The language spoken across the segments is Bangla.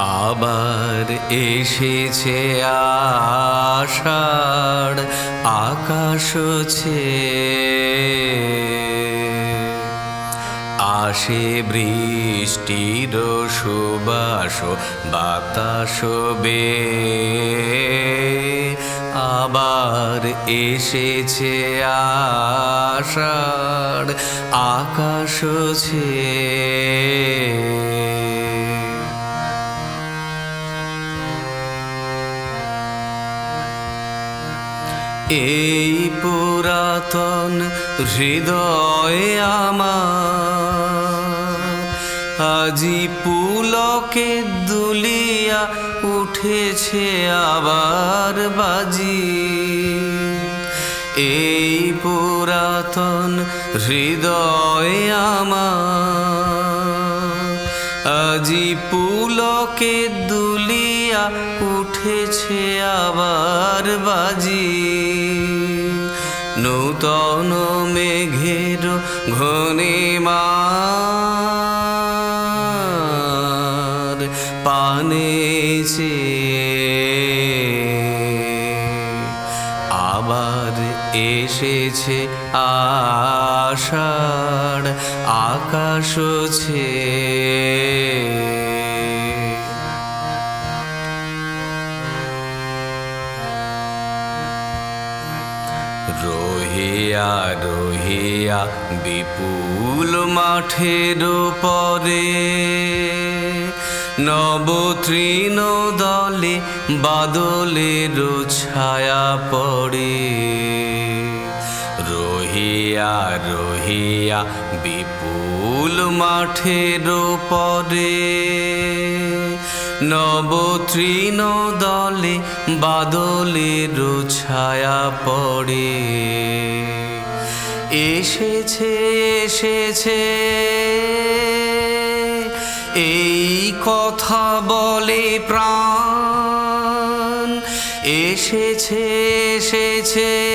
আবার এসেছে আষাঢ় আকাশ আসে বৃষ্টির সুবাস বাতাস বে আবার এসেছে আষাঢ় আকাশ ছে এই পুরাতন হৃদয় আমার। আজি পুলকে দুলিয়া উঠেছে আবার বাজি। এই পুরাতন হৃদয় আমার। আজি পুলকে দুলিয়া উঠেছে আবার বাজি। নূতন মেঘের ঘনে মার পানেছে আবার এসেছে আষাঢ় আকাশ ছে রহিয়া রহিয়া বিপুল মাঠের পরে নবতৃণ দলে বাদলের ছায়া পড়ে। রহিয়া রহিয়া, বিপুল মাঠের পরে নবতৃণ দলে বাদলের ছায়া পড়ে। এসেছে এসেছে। এই কথা বলে প্রাণ। এসেছে এসেছে।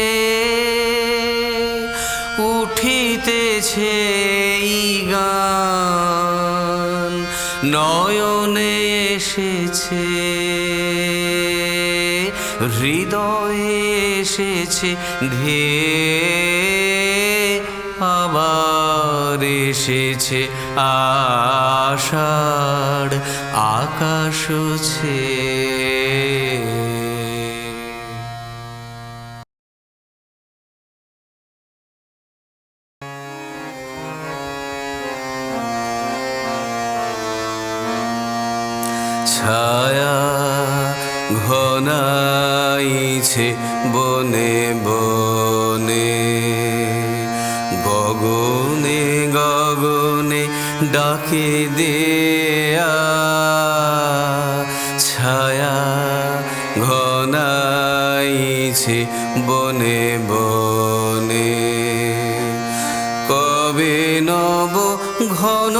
উঠিতেছে গান। নয়নে এসেছে হৃদয়ে এসেছে ধে আবার এসেছে আষাঢ় আকাশ ছে ছায়া ঘনাইছে বনে বনে। গগনে গগনে ডাকে দেয়া ছায়া ঘনাইছে বনে বনে। কবে নব ঘন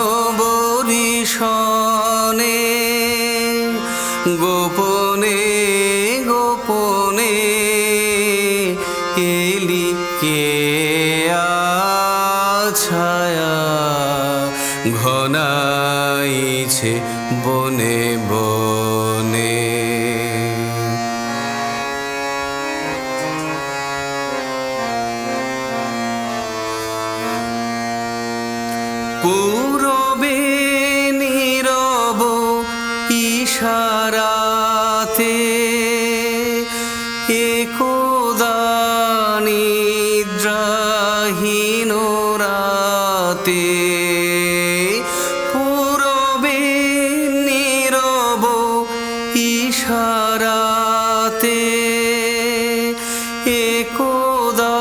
এলি কে ছায়া ঘনাইছে বনে বনে। পূরবে নীরব ইশারাতে ইশারাতে একদা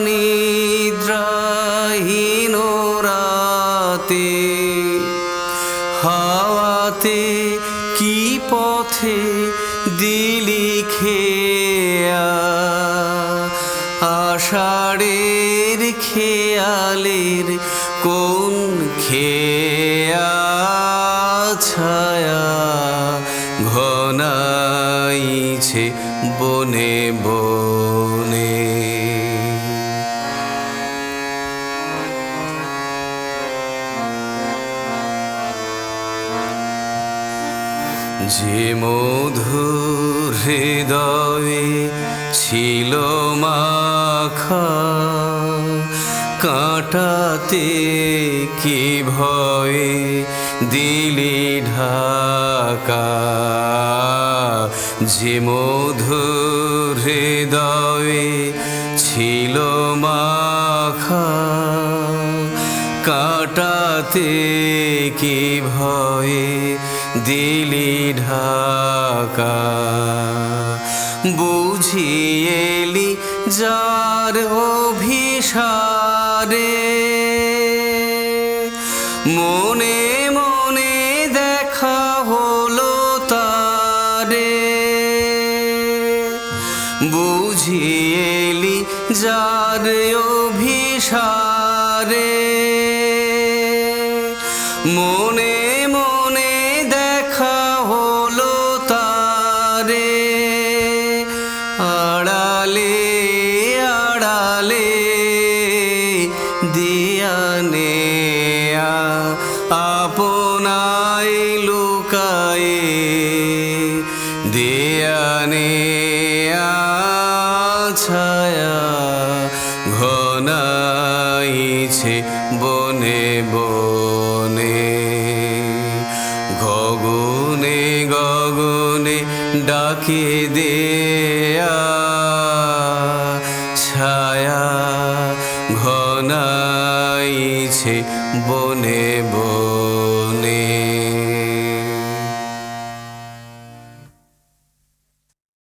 নিদ্রাহীন রাতে হাওয়াতে কি পথে দিলি খেয়া? আষাঢ়ের খেয়ালের কোন যে মধুর হৃদয়ে ছিল মাখা, কাঁটাতে কি ভয়ে দিলি ঢাকা? যে মধুর হৃদয়ে ছিল কাটাতে কি ভয়ে দিলি ঢাকা। বুঝিয়েলি যার অভিসারে। মনে মনে দেখা হলো তারে। বুঝিয়েলি যার অভিসারে। মনে দিয়ানে আপনাই লুকায়ে দিয়ানে ছায়া ঘনাইছে বনে বনে। গগনে গগনে ডাকে দেয়া বনে বনে